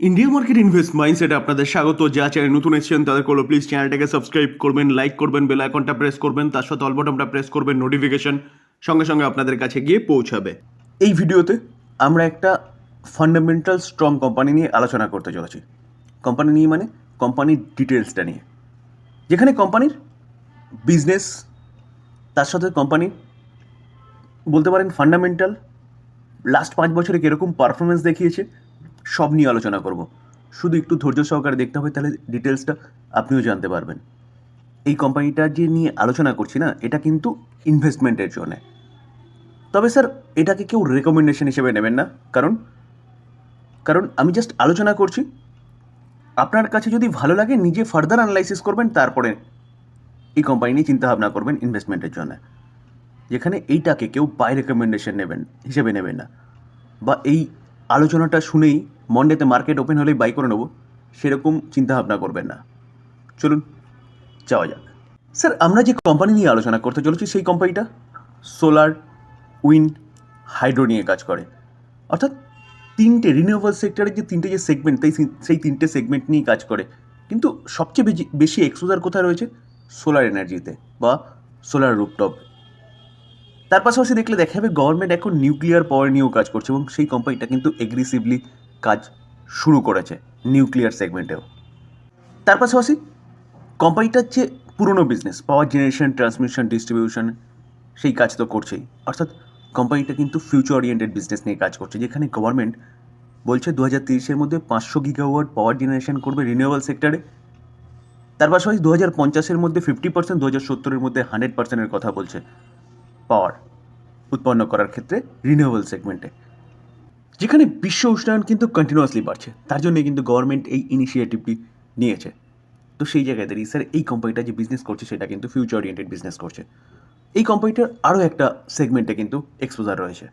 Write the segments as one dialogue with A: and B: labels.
A: India market invest মাইন্ডসেটে আপনাদের স্বাগত। যা চ্যানেল নতুন এসেছেন তাদের করল প্লিজ চ্যানেলটাকে সাবস্ক্রাইব করবেন লাইক করবেন বেল আইকনটা প্রেস করবেন, তার সাথে অল বটনটা প্রেস করবেন নোটিফিকেশন সঙ্গে সঙ্গে আপনাদের কাছে গিয়ে পৌঁছাবে। এই ভিডিওতে আমরা একটা ফান্ডামেন্টাল স্ট্রং কোম্পানি নিয়ে আলোচনা করতে চলেছি। কোম্পানি নিয়ে মানে কোম্পানির ডিটেলসটা নিয়ে। যেখানে কোম্পানির বিজনেস তার সাথে কোম্পানির বলতে পারেন ফান্ডামেন্টাল লাস্ট পাঁচ বছরে কীরকম পারফরমেন্স দেখিয়েছে সব নিয়ে আলোচনা করব। শুধু একটু ধৈর্য সহকারে দেখতে হবে, তাহলে ডিটেলসটা আপনিও জানতে পারবেন। এই কোম্পানিটা যে নিয়ে আলোচনা করছি না, এটা কিন্তু ইনভেস্টমেন্টের জন্যে। তবে স্যার এটাকে কেউ রেকমেন্ডেশন হিসেবে নেবেন না। কারণ কারণ আমি জাস্ট আলোচনা করছি। আপনার কাছে যদি ভালো লাগে, নিজে ফার্দার অ্যানালাইসিস করবেন, তারপরে এই কোম্পানি নিয়ে চিন্তাভাবনা করবেন ইনভেস্টমেন্টের জন্য। যেখানে এইটাকে কেউ বাই রেকমেন্ডেশন নেবেন, হিসেবে নেবেন না। বা এই আলোচনাটা শুনেই মন্ডেতে মার্কেট ওপেন হলেই বাই করে নেব, সেরকম চিন্তাভাবনা করবেন না। চলুন, যাওয়া যাক। স্যার, আমরা যে কোম্পানি নিয়ে আলোচনা করতে চলেছি, সেই কোম্পানিটা সোলার উইন্ড হাইড্রো নিয়ে কাজ করে। অর্থাৎ তিনটে রিনিউয়েবল সেক্টরের যে তিনটে যে সেগমেন্ট তাই সেই- তিনটে সেগমেন্ট নিয়ে কাজ করে। কিন্তু সবচেয়ে বেশি বেশি এক্সপোজার কোথায় রয়েছে? সোলার এনার্জিতে বা সোলার রুপটপ তার পাশাপাশি দেখলে দেখা যাবে গভর্নমেন্ট এখন নিউক্লিয়ার পাওয়ার নিয়েও কাজ করছে এবং সেই কোম্পানিটা কিন্তু এগ্রেসিভলি কাজ শুরু করেছে নিউক্লিয়ার সেগমেন্টেও তার পাশাপাশি কোম্পানিটার যে পুরনো business power generation transmission distribution সেই কাজ তো করছেই। অর্থাৎ কোম্পানিটা কিন্তু ফিউচার ওরিয়েন্টেড বিজনেস নিয়ে কাজ করছে, যেখানে গভর্নমেন্ট বলছে দু হাজার তিরিশের মধ্যে পাঁচশো গিগাওয়াট পাওয়ার জেনারেশন করবে রিনিউয়েবল সেক্টরে তার পাশাপাশি দু হাজার পঞ্চাশের মধ্যে ফিফটি পার্সেন্ট দু হাজার সত্তরের মধ্যে হান্ড্রেড পার্সেন্টের কথা বলছে। পাওয়ার উৎপন্ন করার ক্ষেত্রে রিনিউয়েবল সেগমেন্টে যেখানে বিশ্ব উষ্ণায়ন কিন্তু কন্টিনিউয়াসলি বাড়ছে, তার জন্য কিন্তু গভর্নমেন্ট এই ইনিশিয়েটিভটি নিয়েছে। তো সেই জায়গায় দাঁড়িয়ে, স্যার, এই কোম্পানিটা যে বিজনেস করছে, সেটা কিন্তু ফিউচার ওরিয়েন্টেড বিজনেস করছে। এই কোম্পানিটার আরও একটা সেগমেন্টে কিন্তু এক্সপোজার রয়েছে।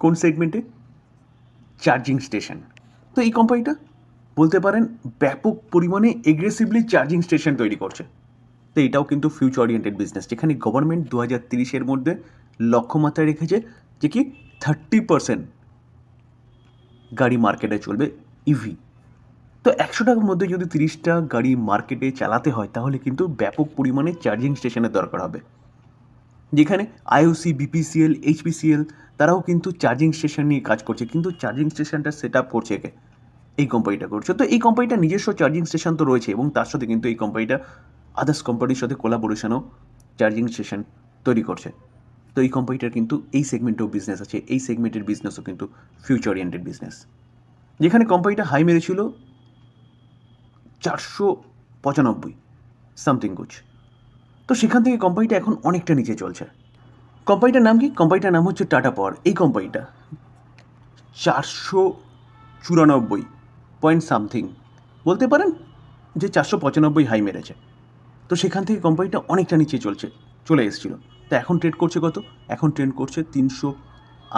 A: কোন সেগমেন্টে চার্জিং স্টেশন তো এই কোম্পানিটা বলতে পারেন, ব্যাপক পরিমাণে এগ্রেসিভলি চার্জিং স্টেশন তৈরি করছে। তো এটাও কিন্তু ফিউচার ওরিয়েন্টেড বিজনেস যেখানে গভর্নমেন্ট দু হাজার তিরিশের মধ্যে লক্ষ্যমাত্রা রেখেছে যে কি থার্টি পার্সেন্ট গাড়ি মার্কেটে চলবে ইভি তো একশো টাকার মধ্যে যদি তিরিশটা গাড়ি মার্কেটে চালাতে হয়, তাহলে কিন্তু ব্যাপক পরিমাণে চার্জিং স্টেশনের দরকার হবে। যেখানে আইওসি বিপিসিএল এইচপিসিএল তারাও কিন্তু চার্জিং স্টেশন নিয়ে কাজ করছে, কিন্তু চার্জিং স্টেশনটা সেট আপ করছে কে এই কোম্পানিটা করছে। তো এই কোম্পানিটা নিজস্ব চার্জিং স্টেশন তো রয়েছে, এবং তার সাথে কিন্তু এই কোম্পানিটা আদার্স কোম্পানির সাথে কোলাবোরেশনও চার্জিং স্টেশন তৈরি করছে। তো এই কোম্পানিটার কিন্তু এই সেগমেন্টেও বিজনেস আছে, এই সেগমেন্টের বিজনেসও কিন্তু ফিউচার ওরিয়েন্টেড বিজনেস যেখানে কোম্পানিটা হাই মেরেছিল চারশো পঁচানব্বই সামথিং কুচ তো সেখান থেকে কোম্পানিটা এখন অনেকটা নিচে চলছে। কোম্পানিটার নাম কি? কোম্পানিটার নাম হচ্ছে টাটা পাওয়ার এই কোম্পানিটা চারশো চুরানব্বই পয়েন্ট সামথিং বলতে পারেন যে চারশো পঁচানব্বই হাই মেরেছে। তো সেখান থেকে কোম্পানিটা অনেকটা নিচে চলছে, চলে এসেছিল। তো এখন ট্রেড করছে কত? এখন ট্রেড করছে তিনশো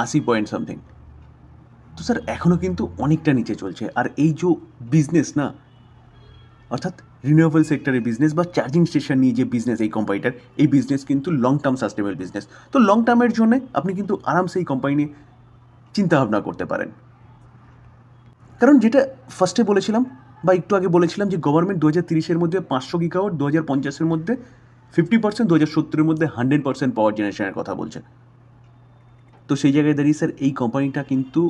A: আশি পয়েন্ট সামথিং তো স্যার এখনও কিন্তু অনেকটা নিচে চলছে। আর এই যে বিজনেস না, অর্থাৎ রিনিউয়েবল সেক্টরের বিজনেস বা চার্জিং স্টেশন নিয়ে যে বিজনেস এই কোম্পানিটার এই বিজনেস কিন্তু লং টার্ম সাস্টেনেবল বিজনেস তো লং টার্মের জন্য আপনি কিন্তু আরামসে এই কোম্পানি নিয়ে চিন্তাভাবনা করতে পারেন। কারণ যেটা ফার্স্টে বলেছিলাম বা একটু আগে বলেছিলাম যে গভর্নমেন্ট দু হাজার তিরিশের মধ্যে পাঁচশো গিগাওয়াট দু হাজার পঞ্চাশের মধ্যে ফিফটি পার্সেন্ট দু হাজার সত্তরের মধ্যে হান্ড্রেড পার্সেন্ট পাওয়ার জেনারেশনের কথা বলছে তো সেই জায়গায় দাঁড়িয়ে স্যার এই কোম্পানিটা কিন্তু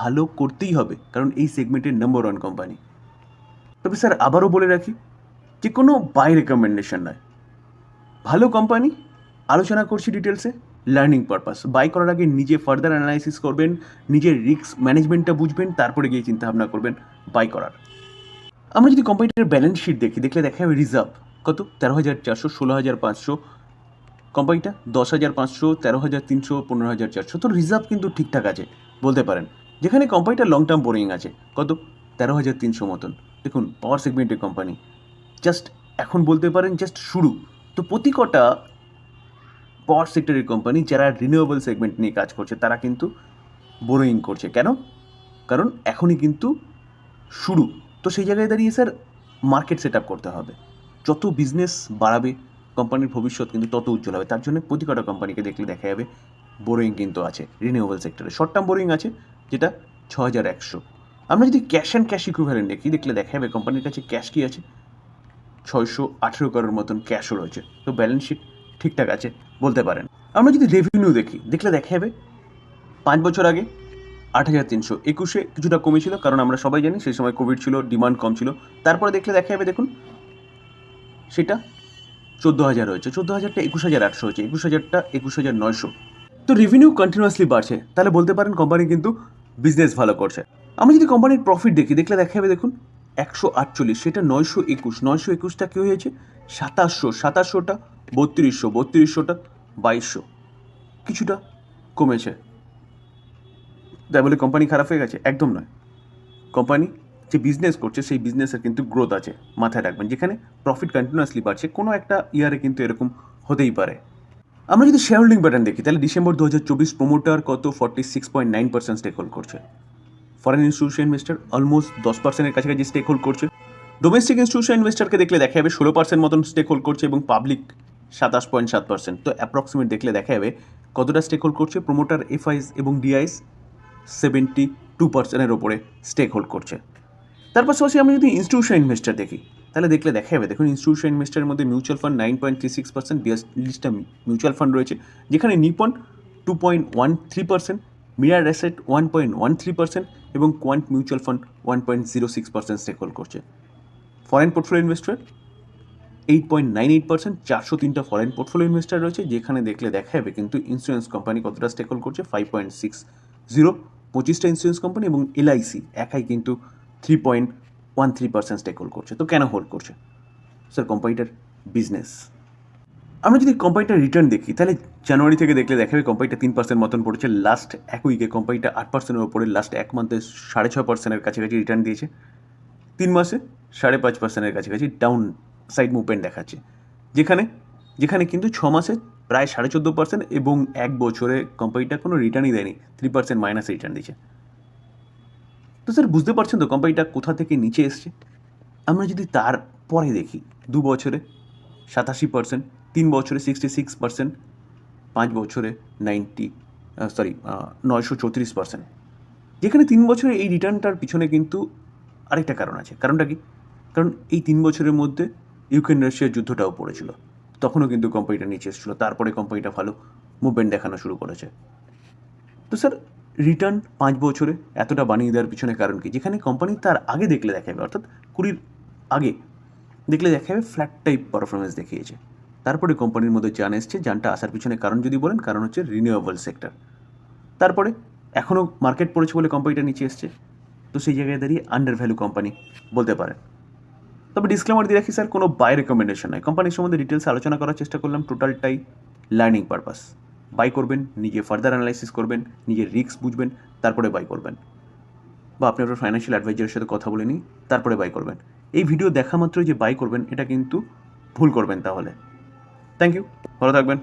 A: ভালো করতেই হবে, কারণ এই সেগমেন্টের নাম্বার ওয়ান কোম্পানি তবে স্যার আবারও বলে রাখি, যে কোনো বাই রেকমেন্ডেশন নয়। ভালো কোম্পানি আলোচনা করছি ডিটেলসে লার্নিং পারপাস বাই করার আগে নিজে ফার্দার অ্যানালাইসিস করবেন, নিজের রিস্ক ম্যানেজমেন্টটা বুঝবেন, তারপরে গিয়ে চিন্তাভাবনা করবেন বাই করার। আমরা যদি কোম্পানিটার ব্যালেন্স শিট দেখি, দেখলে দেখা যাবে রিজার্ভ কত? তেরো হাজার চারশো, ষোলো হাজার পাঁচশো। কোম্পানিটা দশ হাজার পাঁচশো, তেরো হাজার তিনশো, পনেরো হাজার চারশো। তো রিজার্ভ কিন্তু ঠিকঠাক আছে, বলতে পারেন। যেখানে কোম্পানিটা লং টার্ম বোরিং আছে, কত? তেরো হাজার তিনশো মতন। দেখুন পাওয়ার সেগমেন্টের কোম্পানি জাস্ট এখন বলতে পারেন জাস্ট শুরু। তো প্রতি কটা পাওয়ার সেক্টরের কোম্পানি যারা রিনিউয়েবল সেগমেন্ট নিয়ে কাজ করছে, তারা কিন্তু বোরোয়িং করছে। কেন? কারণ এখনই কিন্তু শুরু। তো সেই জায়গায় দাঁড়িয়ে স্যার মার্কেট সেট আপ করতে হবে। যত বিজনেস বাড়াবে কোম্পানির ভবিষ্যৎ কিন্তু তত উজ্জ্বল হবে। তার জন্য প্রতি কটা কোম্পানিকে দেখলে দেখা যাবে বোরোয়িং কিন্তু আছে রিনিউয়েবল সেক্টরে শর্ট টার্ম বোরোয়িং আছে, যেটা ছ হাজার একশো। আমরা যদি ক্যাশ অ্যান্ড ক্যাশ ইকুইভ্যালেন্ট দেখি, দেখলে দেখা যাবে কোম্পানির কাছে ক্যাশ কি আছে? ছয়শো আঠেরো করোর মতন ক্যাশও রয়েছে। তো ব্যালেন্স শিট ঠিকঠাক আছে বলতে পারেন। আমরা যদি রেভিনিউ দেখি, দেখলে দেখা যাবে পাঁচ বছর আগে আট হাজার তিনশো একুশে কিছুটা কমেছিল, কারণ আমরা সবাই জানি সেই সময় কোভিড ছিল ডিমান্ড কম ছিল। তারপরে দেখলে দেখা যাবে দেখুন, সেটা চোদ্দ হাজার হয়েছে। চোদ্দ হাজারটা একুশ হাজার আটশো হয়েছে, একুশ হাজারটা একুশ হাজার নয়শো। তো রেভিনিউ কন্টিনিউয়াসলি বাড়ছে। তাহলে বলতে পারেন কোম্পানি কিন্তু বিজনেস ভালো করছে। আমি যদি কোম্পানির প্রফিট দেখি, দেখলে দেখা যাবে দেখুন, একশো আটচল্লিশ, সেটা নয়শো একুশ। নয়শো একুশটা কী হয়েছে? সাতাশশো, সাতাশশোটা বত্রিশশো, বত্রিশশোটা বাইশশো। কিছুটা কমেছে। তাই বলে কোম্পানি খারাপ হয়ে গেছে? একদম নয়। কোম্পানি যে বিজনেস করছে, সেই বিজনেসের কিন্তু গ্রোথ আছে, মাথায় রাখবেন। যেখানে প্রফিট কন্টিনিউয়াসলি বাড়ছে, কোনো একটা ইয়ারে কিন্তু এরকম হতেই পারে। আমরা যদি শেয়ার হোল্ডিং প্যাটার্ন দেখি, তাহলে ডিসেম্বর দু হাজার চব্বিশ প্রোমোটার কত? Forty six point nine percent stake hold করছে। ফরেন ইনস্টিটিউশন ইনভেস্টার অলমোস্ট দশ পার্সেন্টের কাছাকাছি স্টেক হোল্ড করছে ডোমেস্টিক ইনস্টিটিউশন ইনভেস্টারকে দেখলে দেখা যাবে ষোলো পার্সেন্ট মতন স্টেক হোল্ড করছে এবং পাবলিক সাতাশ পয়েন্ট সাত পার্সেন্ট তো অ্যাপ্রক্সিমেট দেখলে দেখা যাবে কতটা স্টেক হোল্ড করছে প্রোমোটার এফআইস এবং ডিআইস সেভেন্টি টু পার্সেন্টের ওপরে স্টেক হোল্ড করছে। তার পাশাপাশি আমি যদি ইনস্টিটিউশন ইনভেস্টার দেখি, তাহলে দেখলে দেখা যাবে দেখুন ইনস্টিটিউশন ইনভেস্টারের মধ্যে mutual fund nine point three six percent বিয়াল্লিশটা মিউচুয়াল ফান্ড রয়েছে, যেখানে Nippon two point one three percent Mirae asset one point one three percent এবং quant mutual fund one point zero six percent stake hold করছে। Foreign portfolio investor eight point nine eight percent চারশো তিনটা foreign portfolio investor রয়েছে, যেখানে দেখলে দেখা যাবে কিন্তু ইন্স্যুরেন্স কোম্পানি কতটা স্টেক হোল্ড করছে ফাইভ পয়েন্ট সিক্স জিরো পঁচিশটা ইন্স্যুরেন্স কোম্পানি এবং এলআইসি একাই কিন্তু three point one three percent stake hold করছে। তো কেন হোল্ড করছে? স্যার কোম্পানিটার বিজনেস আমরা যদি কোম্পানিটার রিটার্ন দেখি, তাহলে জানুয়ারি থেকে দেখলে দেখা যাবে কোম্পানিটা তিন পার্সেন্ট মতন পড়েছে। লাস্ট এক উইকে কোম্পানিটা আট পার্সেন্টের ওপরে লাস্ট এক মান্থে সাড়ে ছয় পার্সেন্টের কাছাকাছি রিটার্ন দিয়েছে। তিন মাসে সাড়ে পাঁচ পার্সেন্টের কাছাকাছি ডাউন সাইড মুভমেন্ট দেখাচ্ছে। যেখানে যেখানে কিন্তু ছ মাসে প্রায় সাড়ে চোদ্দ পার্সেন্ট এবং এক বছরে কোম্পানিটা কোনো রিটার্নই দেয়নি। থ্রি পার্সেন্ট মাইনাস রিটার্ন দিয়েছে। তো স্যার বুঝতে পারছেন তো কোম্পানিটা কোথা থেকে নিচে এসছে? আমরা যদি তার পরে দেখি, দু বছরে সাতাশি পার্সেন্ট তিন বছরে সিক্সটি সিক্স পার্সেন্ট পাঁচ বছরে নাইনটি সরি নয়শো চৌত্রিশ পার্সেন্ট যেখানে তিন বছরে এই রিটার্নটার পিছনে কিন্তু আরেকটা কারণ আছে। কারণটা কি? কারণ এই তিন বছরের মধ্যে ইউক্রেন রাশিয়ার যুদ্ধটাও পড়েছিল। তখনও কিন্তু কোম্পানিটা নিচে এসেছিল। তারপরে কোম্পানিটা ভালো মুভমেন্ট দেখানো শুরু করেছে। তো স্যার রিটার্ন পাঁচ বছরে এতটা বানিয়ে দেওয়ার পিছনে কারণ কি? যেখানে কোম্পানি তার আগে দেখলে দেখা যাবে অর্থাৎ কুড়ির আগে দেখলে দেখা যাবে ফ্ল্যাট টাইপ পারফরমেন্স দেখিয়েছে। তারপরে কোম্পানির মধ্যে জান এসছে, জানটা আসার পিছনে কারণ যদি বলেন, কারণ হচ্ছে রিনিউয়েবল সেক্টর তারপরে এখনও মার্কেট পড়েছে বলে কোম্পানিটা নিচে এসছে। তো সেই জায়গায় দাঁড়িয়ে আন্ডার ভ্যালু কোম্পানি বলতে পারেন। তবে ডিসক্লেমার দিয়ে রাখি, স্যার, কোনো বাই রেকমেন্ডেশন নয় কোম্পানির সম্বন্ধে ডিটেলস আলোচনা করার চেষ্টা করলাম। টোটালটাই লার্নিং পারপাস বাই করবেন, নিজে ফার্দার অ্যানালাইসিস করবেন নিজের রিস্ক বুঝবেন, তারপরে বাই করবেন। বা আপনি আপনার ফাইন্যান্সিয়াল অ্যাডভাইজারের সাথে কথা বলে নিই তারপরে বাই করবেন। এই ভিডিও দেখা মাত্রই যে বাই করবেন, এটা কিন্তু ভুল করবেন তাহলে। থ্যাংক ইউ ভালো থাকবেন।